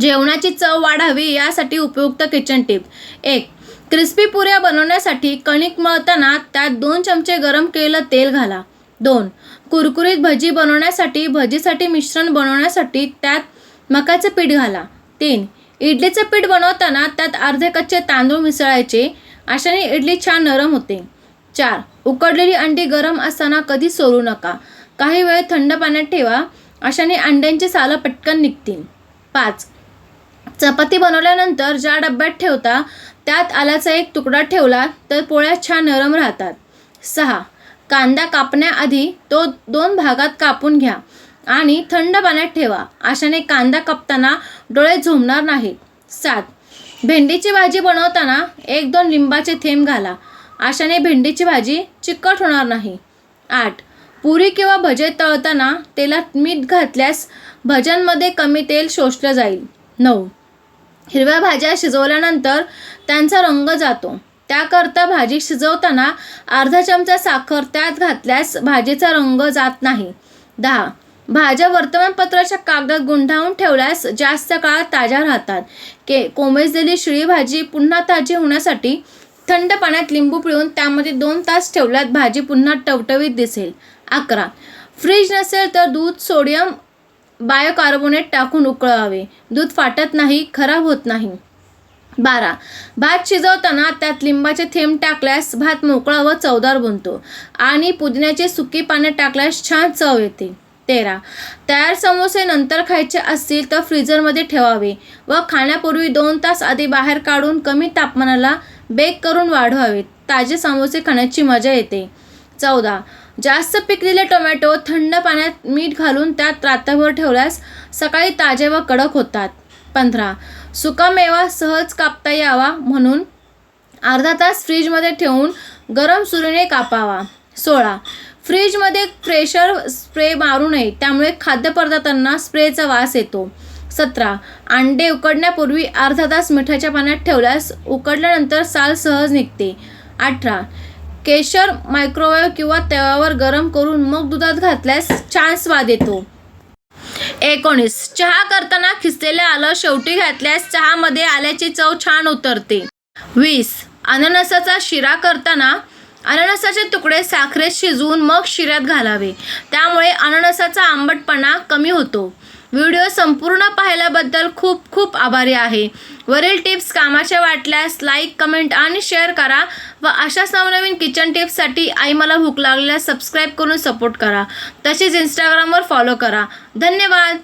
जेवणाची चव वाढावी यासाठी उपयुक्त किचन टिप एक क्रिस्पी पुऱ्या बनवण्यासाठी कणिक मळताना त्यात दोन चमचे गरम केलेलं तेल घाला. दोन कुरकुरीत भजी बनवण्यासाठी भजीसाठी मिश्रण बनवण्यासाठी त्यात मकाचं पीठ घाला. तीन इडलीचं पीठ बनवताना त्यात अर्धे कच्चे तांदूळ मिसळायचे अशाने इडली छान नरम होते. चार उकडलेली अंडी गरम असताना कधी सोलू नका. काही वेळ थंड पाण्यात ठेवा अशाने अंड्यांची सालं पटकन निघतील. पाच चपाती बनवल्यानंतर ज्या डब्यात ठेवता त्यात आल्याचा एक तुकडा ठेवला तर पोळ्या छान नरम राहतात. सहा. कांदा कापण्याआधी तो दोन भागात कापून घ्या आणि थंड पाण्यात ठेवा. अशाने कांदा कापताना डोळे झोमणार नाहीत. सात. भेंडीची भाजी बनवताना एक दोन लिंबाचे थेंब घाला. अशाने भेंडीची भाजी चिकट होणार नाही. आठ. पुरी किंवा भजे तळताना तेलात मीठ घातल्यास भज्यांमध्ये कमी तेल शोषलं जाईल. नऊ. हिरव्या भाज्या शिजवल्यानंतर त्यांचा रंग जातो. त्याकरता भाजी शिजवताना अर्धा चमचा साखर त्यात घातल्यास भाजीचा रंग जात नाही. दहा. भाज्या वर्तमानपत्राच्या कागदात गुंडाळून ठेवल्यास जास्त काळ ताज्या राहतात. के. कोमेजलेली शिळी भाजी पुन्हा ताजी होण्यासाठी थंड पाण्यात लिंबू पिळून त्यामध्ये दोन तास ठेवल्यात भाजी पुन्हा टवटवीत दिसेल. अकरा. फ्रीज नसेल तर दूध सोडियम बायोकार्बोनेट टाकून उकळावे. दूध फाटत नाही खराब होत नाही. बारा. भात शिजवताना त्यात लिंबाचे थेंब टाकल्यास भात मोकळा व चवदार बनतो आणि पुदिन्याचे सुकी पाने टाकल्यास छान चव येते. तेरा. तयार समोसे नंतर खायचे असतील तर फ्रीजरमध्ये ठेवावे व खाण्यापूर्वी दोन तास आधी बाहेर काढून कमी तापमानाला बेक करून वाढवावे. ताजे समोसे खाण्याची मजा येते. चौदा. जास्त पिकलेले टोमॅटो थंड पाण्यात मीठ घालून त्यात रात्रभर ठेवल्यास सकाळी ताजे व कडक होतात. पंधरा. सुका मेवा सहज कापता यावा म्हणून अर्धा तास फ्रीजमध्ये ठेवून गरम सुरीने कापावा. सोळा. फ्रीजमध्ये प्रेशर स्प्रे मारू नये त्यामुळे खाद्यपदार्थांना स्प्रेचा वास येतो. सतरा. अंडे उकडण्यापूर्वी अर्धा तास मिठाच्या पाण्यात ठेवल्यास उकडल्यानंतर साल सहज निघते. अठरा. केशर मायक्रोवेव्ह किंवा तव्यावर गरम करून मग दुधात घातल्यास छान स्वाद येतो. एकोणीस. चहा करताना खिसलेले आलं शेवटी घातल्यास चहामध्ये आल्याची चव छान उतरते. वीस. अननसाचा शिरा करताना अननसाचे तुकडे साखरेत शिजवून मग शिऱ्यात घालावे. त्यामुळे अननसाचा आंबटपणा कमी होतो. व्हिडिओ संपूर्ण पाहिल्याबद्दल खूप खूप आभारी आहे. वरील टिप्स कामाच्या वाटल्यास लाईक कमेंट आणि शेअर करा. व अशाच नवनवीन किचन टिप्ससाठी आई मला भूक लागल्यास सबस्क्राईब करून सपोर्ट करा. तसेच इंस्टाग्रामवर फॉलो करा. धन्यवाद!